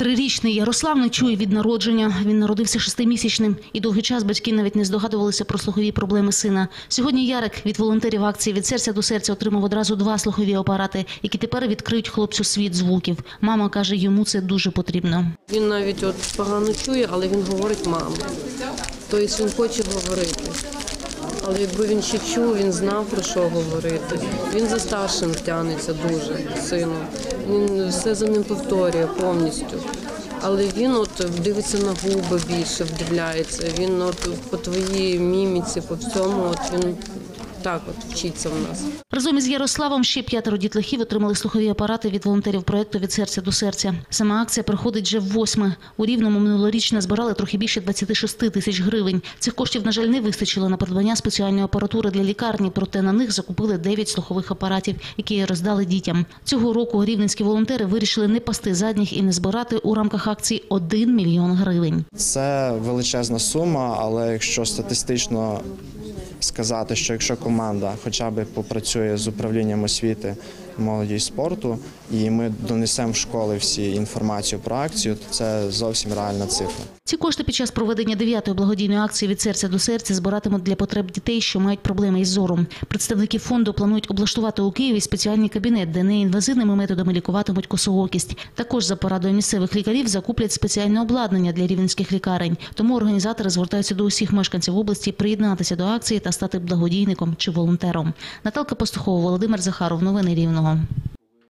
Трирічний Ярослав не чує від народження. Він народився шестимісячним, і довгий час батьки навіть не здогадувалися про слухові проблеми сина. Сьогодні Ярик від волонтерів акції від серця до серця отримав одразу два слухові апарати, які тепер відкриють хлопцю світ звуків. Мама каже, йому це дуже потрібно. Він навіть от погано чує, але він говорить мама. Тобто він хоче говорити. Але якби він ще чув, він знав про що говорити. Він за старшим тягнеться дуже сильно. Він все за ним повторює повністю. Але він от дивиться на губи більше, вдивляється. Він от по твоїй міміці, по всьому, от він так от вчиться в нас. Разом із Ярославом ще п'ятеро дітлахів отримали слухові апарати від волонтерів проекту від серця до серця. Сама акція проходить вже в восьме. У рівному минулоріч назбирали трохи більше 26 тисяч гривень. Цих коштів, на жаль, не вистачило на придбання спеціальної апаратури для лікарні, проте на них закупили 9 слухових апаратів, які роздали дітям. Цього року рівненські волонтери вирішили не пасти задніх і не збирати у рамках акції 1 мільйон гривень. Це величезна сума, але якщо статистично сказати, що якщо команда хоча б попрацює з управлінням освіти, молоді і спорту, і ми донесемо в школи всі інформацію про акцію, це зовсім реальна цифра. Ці кошти під час проведення дев'ятої благодійної акції від серця до серця збиратимуть для потреб дітей, що мають проблеми із зором. Представники фонду планують облаштувати у Києві спеціальний кабінет, де неінвазивними методами лікуватимуть косоокість. Також за порадою місцевих лікарів закуплять спеціальне обладнання для рівненських лікарень. Тому організатори звертаються до усіх мешканців області приєднатися до акції та стати благодійником чи волонтером. Наталка Пастухова, Володимир Захаров. Новини Рівного. om